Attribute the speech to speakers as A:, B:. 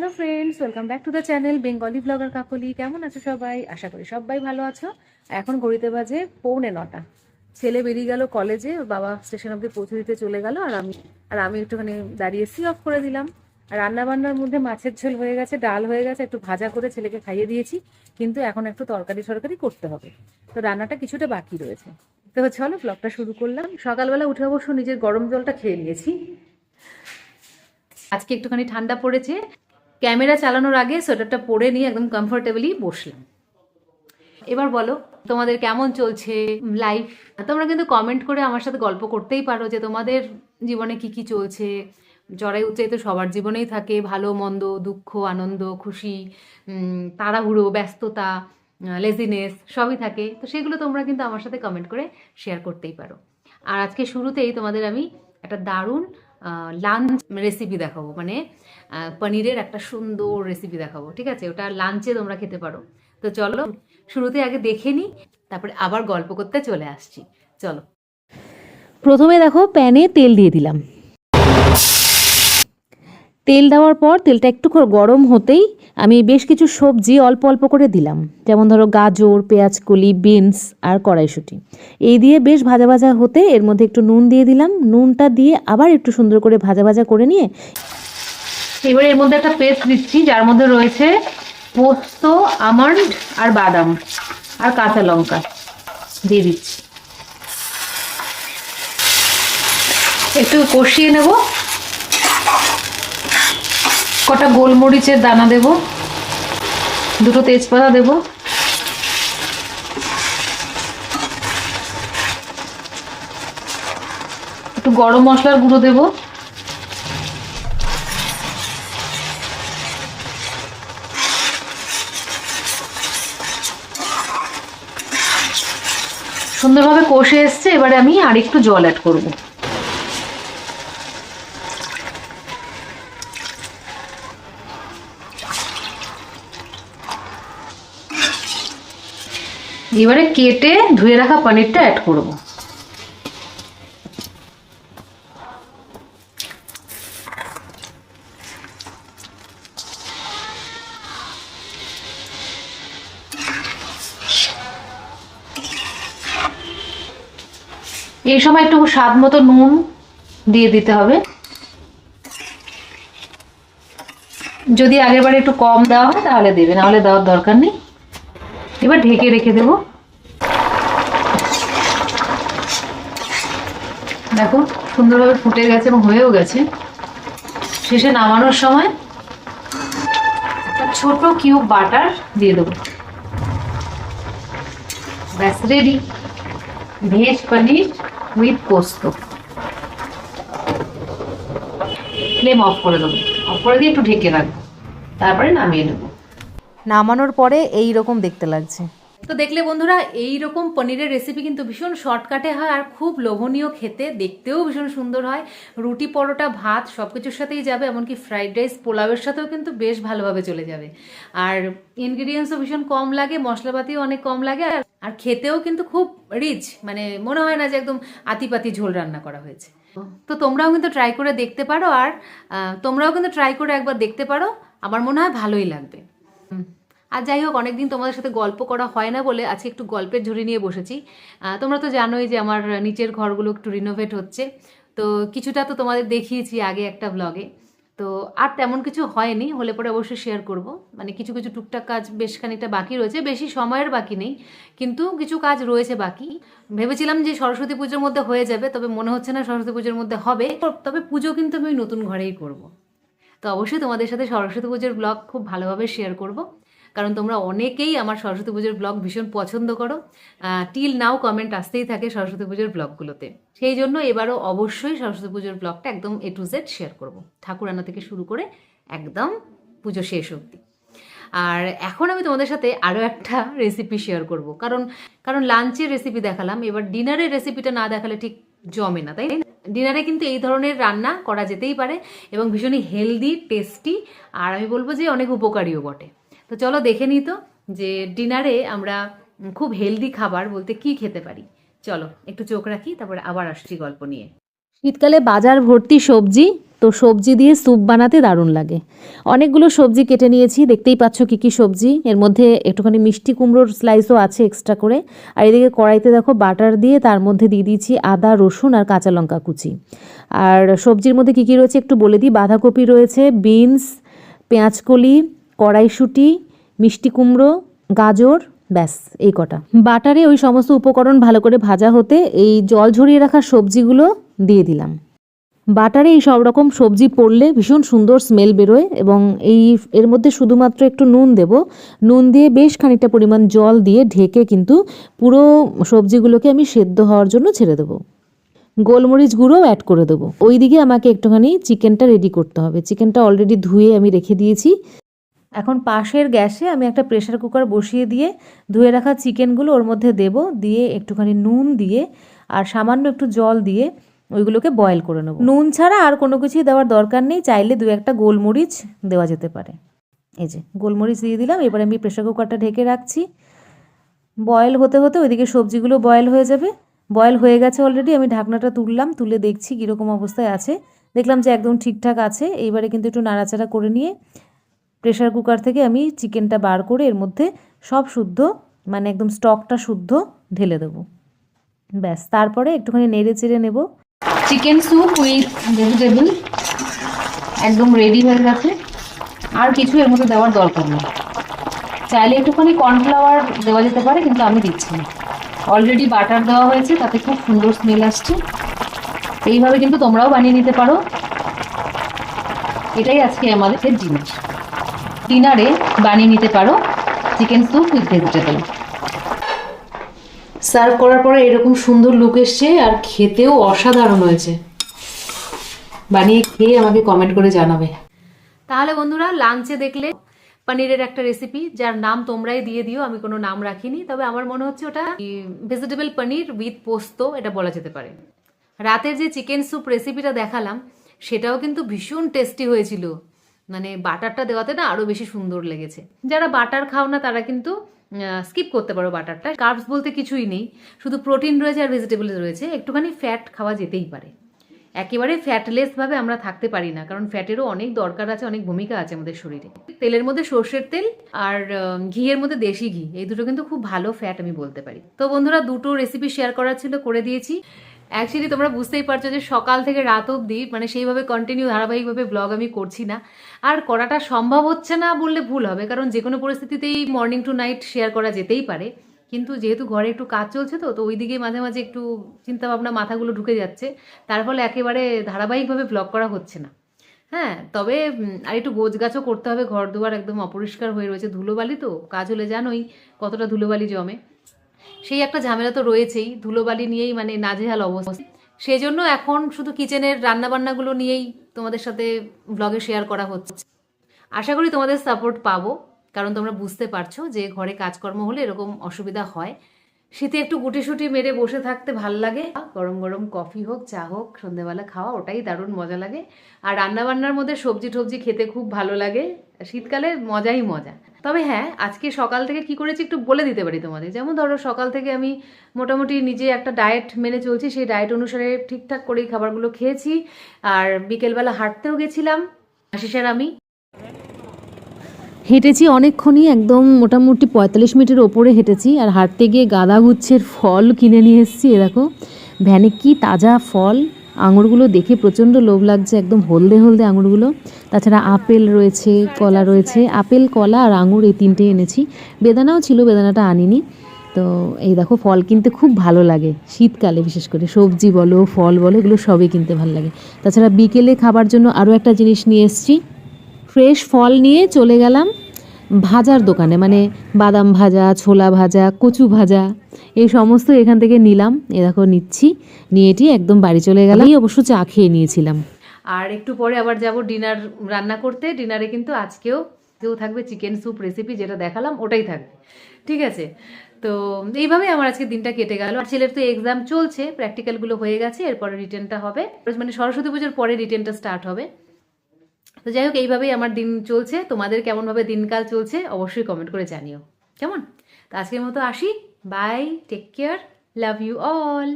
A: Hello friends welcome back to the channel Bengali blogger Kakoli কেমন আছো সবাই? আশা করি সবাই ভালো আছো। এখন ঘড়িতে বাজে পৌনে নটা। ছেলে বেরিয়ে গেল কলেজে বাবা স্টেশন অব্দি পৌঁছে দিতে চলে গেল, আর আমি আর আমি একটুখানি দাঁড়িয়ে সি অফ করে দিলাম। রান্না বান্নার মধ্যে মাছের ঝোল হয়ে গেছে, ডাল হয়ে গেছে, একটু ভাজা করে ছেলেকে খাইয়ে দিয়েছি, কিন্তু এখন একটু তরকারি সরকারি করতে হবে। তো রান্নাটা কিছুটা বাকি রয়েছে। তো চলো ব্লগটা শুরু করলাম। সকালবেলা উঠে অবশ্য নিজের গরম জলটা খেয়ে নিয়েছি। আজকে একটুখানি ঠান্ডা পড়েছে ক্যামেরা চালানোর আগে সোয়েটারটা পরে নিয়ে একদম কমফোর্টেবলি বসলাম। এবার বলো, তোমাদের কেমন চলছে লাইফ তোমরা কিন্তু কমেন্ট করে আমার সাথে গল্প করতেই পারো যে তোমাদের জীবনে কি কি চলছে। জড়াই উচ্চাই তো সবার জীবনেই থাকে, ভালো, মন্দ, দুঃখ, আনন্দ, খুশি তাড়াহুড়ো, ব্যস্ততা লেজিনেস সবই থাকে। তো সেগুলো তোমরা কিন্তু আমার সাথে কমেন্ট করে শেয়ার করতেই পারো। আর আজকে শুরুতেই তোমাদের আমি একটা দারুণ লাঞ্চ রেসিপি দেখাবো। মানে পনিরের একটা সুন্দর রেসিপি দেখাবো, ঠিক আছে? ওটা লাঞ্চে তোমরা খেতে পারো। তো চলো, শুরুতে আগে দেখে নিই তারপরে আবার গল্প করতে চলে আসছি। চলো। প্রথমে দেখো প্যানে তেল দিয়ে দিলাম। তেল দেওয়ার পর তেলটা একটু গরম হতেই আমি বেশ কিছু সবজি অল্প অল্প করে দিলাম। যেমন ধরো গাজর, পেঁয়াজকলি, বিনস আর কড়াইশুঁটি। এই দিয়ে বেশ ভাজা ভাজা হতে এর মধ্যে একটু নুন দিয়ে দিলাম। নুনটা দিয়ে আবার একটু সুন্দর করে ভাজা ভাজা করে নিয়ে এবারে এর মধ্যে একটা পেস্ট দিচ্ছি, যার মধ্যে রয়েছে পোস্ত, আমন্ড আর বাদাম আর কাঁচা লঙ্কা দিয়ে দিচ্ছি। একটু কষিয়ে নেব। কটা গোলমরিচের দানা দেব? দুটো তেজপাতা দেব? একটু গরম মশলার গুঁড়ো দেবো। সুন্দরভাবে কষে এসছে, এবারে আমি আর একটু জল অ্যাড করব। এবারে কেটে ধুয়ে রাখা পনিরটা অ্যাড করব। এই সময় একটু স্বাদ মতো নুন দিয়ে দিতে হবে। যদি আগের একটু কম দেওয়া হয় তাহলে দেবে, নাহলে দেওয়ার দরকার নেই। এবার ঢেকে রেখে দেবো। দেখো, সুন্দরভাবে ফুটে গেছে এবং হয়েও গেছে। শেষে নামানোর সময় ছোট কিউব বাটার দিয়ে দেবো। ব্যাস ready veg paneer with posto. Flame off করে দেবো। অফ করে দিয়ে একটু ঢেকে রাখব। তারপরে নামিয়ে নেব। নামানোর পরে এই রকম দেখতে লাগছে। তো দেখলে বন্ধুরা এই রকম পনিরের রেসিপি কিন্তু ভীষণ শর্টকাটে হয় আর খুব লোভনীয় খেতে, দেখতেও ভীষণ সুন্দর হয়। রুটি, পরোটা, ভাত সব কিছুর সাথেই যাবে, এমনকি ফ্রাইড রাইস পোলাওয়ের সাথেও কিন্তু বেশ ভালোভাবে চলে যাবে। আর ইনগ্রিডিয়েন্টসও ভীষণ কম লাগে, মশলাপাতিও অনেক কম লাগে, আর খেতেও কিন্তু খুব রিচ মানে মনে হয় না যে একদম আতিপাতি ঝোল রান্না করা হয়েছে। তো তোমরাও কিন্তু ট্রাই করে দেখতে পারো, আর তোমরাও কিন্তু ট্রাই করে একবার দেখতে পারো, আমার মনে হয় ভালোই লাগবে। আর যাই হোক, অনেকদিন তোমাদের সাথে গল্প করা হয় না বলে আজকে একটু গল্পের ঝুড়ি নিয়ে বসেছি। তোমরা তো জানোই যে আমার নিচের ঘরগুলো একটু রিনোভেট হচ্ছে। তো কিছুটা তো তোমাদের দেখিয়েছি আগে একটা ব্লগে তো আর তেমন কিছু হয়নি, হলে পরে অবশ্যই শেয়ার করব। মানে কিছু কিছু টুকটাক কাজ বেশ খানিকটা বাকি রয়েছে, বেশি সময়ের বাকি নেই, কিন্তু কিছু কাজ রয়েছে বাকি। ভেবেছিলাম যে সরস্বতী পুজোর মধ্যে হয়ে যাবে, তবে মনে হচ্ছে না সরস্বতী পুজোর মধ্যে হবে। তবে পুজো কিন্তু আমি নতুন ঘরেই করব। তো অবশ্যই তোমাদের সাথে সরস্বতী পুজোর ব্লগ খুব ভালোভাবে শেয়ার করব। কারণ তোমরা অনেকেই আমার সরস্বতী পুজোর ব্লগ ভীষণ পছন্দ করো। টিল নাও কমেন্ট আসতেই থাকে সরস্বতী পুজোর ব্লগগুলোতে। সেই জন্য এবারও অবশ্যই সরস্বতী পুজোর ব্লগটা একদম এ টু জেড শেয়ার করব। ঠাকুর আনা থেকে শুরু করে একদম পুজো শেষ অবধি। আর এখন আমি তোমাদের সাথে আরও একটা রেসিপি শেয়ার করব। কারণ কারণ লাঞ্চের রেসিপি দেখালাম, এবার ডিনারের রেসিপিটা না দেখালে ঠিক জমে না, তাই? ডিনারে কিন্তু এই ধরনের রান্না করা যেতেই পারে এবং ভীষণই হেলদি টেস্টি আর আমি বলব যে অনেক উপকারীও বটে। তো চলো দেখে নিই তো যে ডিনারে আমরা খুব হেলদি খাবার বলতে কি খেতে পারি। চলো, একটু চোখ রাখি, তারপরে আবার আসছি গল্প নিয়ে। শীতকালে বাজার ভর্তি সবজি, তো সবজি দিয়ে স্যুপ বানাতে দারুণ লাগে। অনেকগুলো সবজি কেটে নিয়েছি, দেখতেই পাচ্ছ কী কী সবজি। এর মধ্যে একটুখানি মিষ্টি কুমড়োর স্লাইসও আছে এক্সট্রা করে। আর এদিকে কড়াইতে দেখো বাটার দিয়ে তার মধ্যে দিয়ে দিয়েছি আদা, রসুন আর কাঁচা লঙ্কা কুচি। আর সবজির মধ্যে কী কী রয়েছে একটু বলে দিই। বাঁধাকপি রয়েছে বিনস পেঁয়াজকলি কড়াইশুঁটি, মিষ্টি কুমড়ো, গাজর, ব্যাস, এই কটা। বাটারে ওই সমস্ত উপকরণ ভালো করে ভাজা হতে এই জল ঝরিয়ে রাখা সবজিগুলো দিয়ে দিলাম। বাটারে এই সব রকম সবজি পড়লে ভীষণ সুন্দর স্মেল বেরোয় এবং এই এর মধ্যে শুধুমাত্র একটু নুন দেব। নুন দিয়ে বেশ খানিকটা পরিমাণ জল দিয়ে ঢেকে কিন্তু পুরো সবজিগুলোকে আমি সেদ্ধ হওয়ার জন্য ছেড়ে দেবো। গোলমরিচ গুঁড়োও অ্যাড করে দেবো। ওই দিকে আমাকে একটুখানি চিকেনটা রেডি করতে হবে। চিকেনটা অলরেডি ধুয়ে আমি রেখে দিয়েছি। এখন পাশের গ্যাসে আমি একটা প্রেশার কুকার বসিয়ে দিয়ে ধুয়ে রাখা চিকেনগুলো ওর মধ্যে দেব, দিয়ে একটুখানি নুন দিয়ে আর সামান্য একটু জল দিয়ে ওইগুলোকে বয়েল করে নেব। নুন ছাড়া আর কোনো কিছুই দেওয়ার দরকার নেই, চাইলে দু একটা গোলমরিচ দেওয়া যেতে পারে। এই যে, গোলমরিচ দিয়ে দিলাম, এবার আমি প্রেশার কুকারটা ঢেকে রাখছি। বয়েল হতে হতে ওইদিকে সবজিগুলো বয়েল হয়ে যাবে। বয়েল হয়ে গেছে অলরেডি আমি ঢাকনাটা তুললাম, তুলে দেখছি কীরকম অবস্থায় আছে। দেখলাম যে একদম ঠিকঠাক আছে, এইবারে কিন্তু একটু নাড়াচাড়া করে নিয়ে প্রেশার কুকার থেকে আমি চিকেনটা বার করে এর মধ্যে সব শুদ্ধ মানে একদম স্টকটা শুদ্ধ ঢেলে দেবো। ব্যাস, তারপরে একটুখানি নেড়ে চেড়ে নেব। চিকেন স্যুপ উইথ ভেজিটেবল একদম রেডি হয়ে গেছে। আর কিছু এর মধ্যে দেওয়ার দরকার নেই। চাইলে একটুখানি কর্নফ্লাওয়ার দেওয়া যেতে পারে, কিন্তু আমি দিচ্ছি না। অলরেডি বাটার দেওয়া হয়েছে, তাতে খুব সুন্দর স্মেল আসছে। এইভাবে কিন্তু তোমরাও বানিয়ে নিতে পারো। এটাই আজকে আমাদের ডিনার ডিনারে বানিয়ে নিতে পারো। Chicken soup with vegetable serve করার পরে এরকম সুন্দর লুক এসছে আর খেতেও অসাধারণ হয়েছে। বানিয়ে খেয়ে আমাকে কমেন্ট করে জানাবে। তাহলে বন্ধুরা লাঞ্চে দেখলে পনিরের একটা রেসিপি যার নাম তোমরাই দিয়ে দিও আমি কোনো নাম রাখিনি তবে আমার মনে হচ্ছে ওটা ভেজিটেবল পনির উইথ পোস্ত এটা বলা যেতে পারে। রাতের যে চিকেন স্যুপ রেসিপিটা দেখালাম সেটাও কিন্তু ভীষণ টেস্টি হয়েছিল। মানে বাটারটা দেওয়াতে না আরও বেশি সুন্দর লেগেছে। যারা বাটার খাও না, তারা কিন্তু স্কিপ করতে পারো বাটারটা। কার্বস বলতে কিছুই নেই। শুধু প্রোটিন রয়েছে আর ভেজিটেবল রয়েছে। একটুখানি ফ্যাট খাওয়া যেতেই পারে। একেবারে ফ্যাটলেসভাবে আমরা থাকতে পারি না। কারণ ফ্যাটেরও অনেক দরকার আছে, অনেক ভূমিকা আছে আমাদের শরীরে। তেলের মধ্যে সর্ষের তেল আর ঘিয়ের মধ্যে দেশি ঘি। এই দুটো কিন্তু খুব ভালো ফ্যাট আমি বলতে পারি। তো বন্ধুরা, দুটো রেসিপি শেয়ার করার ছিল, করে দিয়েছি। অ্যাকচুয়ালি তোমরা বুঝতেই পারছ যে সকাল থেকে রাত অবধি মানে সেইভাবে কন্টিনিউ ধারাবাহিকভাবে ব্লগ আমি করছি না। আর করাটা সম্ভব হচ্ছে না বললে ভুল হবে, কারণ যে কোনো পরিস্থিতিতেই মর্নিং টু নাইট শেয়ার করা যেতেই পারে। কিন্তু যেহেতু ঘরে একটু কাজ চলছে তো তো ওই ওইদিকে মাঝে মাঝে একটু চিন্তাভাবনা মাথাগুলো ঢুকে যাচ্ছে। তার ফলে একেবারে ধারাবাহিকভাবে ব্লগ করা হচ্ছে না। হ্যাঁ তবে আর একটু গোছ গাছও করতে হবে। ঘর দুয়ার একদম অপরিষ্কার হয়ে রয়েছে ধুলোবালি তো, কাজ হলে জানোই কতটা ধুলোবালি জমে। সেই একটা ঝামেলা তো রয়েছেই, ধুলোবালি নিয়েই মানে নাজেহাল অবস্থা। সেই জন্য এখন শুধু কিচেনের রান্নাবান্নাগুলো নিয়েই তোমাদের সাথে ব্লগে শেয়ার করা হচ্ছে। আশা করি তোমাদের সাপোর্ট পাবো, কারণ তোমরা বুঝতে পারছ যে ঘরে কাজকর্ম হলে এরকম অসুবিধা হয়। শীতে একটু গুটিসুটি মেরে বসে থাকতে ভালো লাগে। গরম গরম কফি হোক, চা হোক সন্ধেবেলা খাওয়া, ওটাই দারুণ মজা লাগে। আর রান্নাবান্নার মধ্যে সবজি টবজি খেতে খুব ভালো লাগে। শীতকালে মজাই মজা। তবে হ্যাঁ আজকে সকাল থেকে কি করেছি একটু বলে দিতে পারি তোমাদের। যেমন ধরো সকাল থেকে আমি মোটামুটি নিজে একটা ডায়েট মেনে চলছি, সেই ডায়েট অনুসারে ঠিকঠাক করেই খাবারগুলো খেয়েছি। আর বিকেলবেলা হাঁটতেও গেছিলাম আশিসের আমি। হেঁটেছি অনেকক্ষণই, একদম মোটামুটি পঁয়তাল্লিশ মিনিটের ওপরে হেঁটেছি। আর হাঁটতে গিয়ে গাঁদা গুচ্ছের ফল কিনে নিয়ে এসেছি, এ দেখো। ভ্যানে কি তাজা ফল। আঙুরগুলো দেখে প্রচণ্ড লোভ লাগছে, একদম হলদে হলদে আঙুরগুলো। তাছাড়া আপেল রয়েছে, কলা রয়েছে। আপেল, কলা আর আঙুর এই তিনটে এনেছি। বেদানাও ছিল, বেদানাটা আনিনি। তো এই দেখো, ফল কিনতে খুব ভালো লাগে, শীতকালে বিশেষ করে। সবজি বলো, ফল বলো, এগুলো সবই কিনতে ভালো লাগে। তাছাড়া বিকেলে খাবার জন্য আরও একটা জিনিস নিয়ে এসেছি। ফ্রেশ ফল নিয়ে চলে গেলাম। ভাজার দোকানে মানে বাদাম ভাজা, ছোলা ভাজা, কচু ভাজা, এই সমস্ত এখান থেকে নিলাম। এ দেখো, নিচ্ছি। নিয়ে এটি একদম বাড়ি চলে গেলাম। এই অবশ্য চা খেয়ে নিয়েছিলাম। আর একটু পরে আবার যাব ডিনার, রান্না করতে। ডিনারে কিন্তু আজকেও কেউ থাকবে, চিকেন স্যুপ রেসিপি যেটা দেখালাম, ওটাই থাকবে। ঠিক আছে? তো এইভাবে আমার আজকে দিনটা কেটে গেল। আর ছেলের তো এক্সাম চলছে প্র্যাকটিক্যালগুলো হয়ে গেছে, এরপরে রিটার্নটা হবে। মানে সরস্বতী পুজোর পরে রিটার্নটা স্টার্ট হবে। তো যাই হোক, এইভাবেই আমার দিন চলছে। তোমাদের কেমনভাবে দিনকাল চলছে অবশ্যই কমেন্ট করে জানিও। কেমন? তো আজকের মতো আসি। Bye take care love you all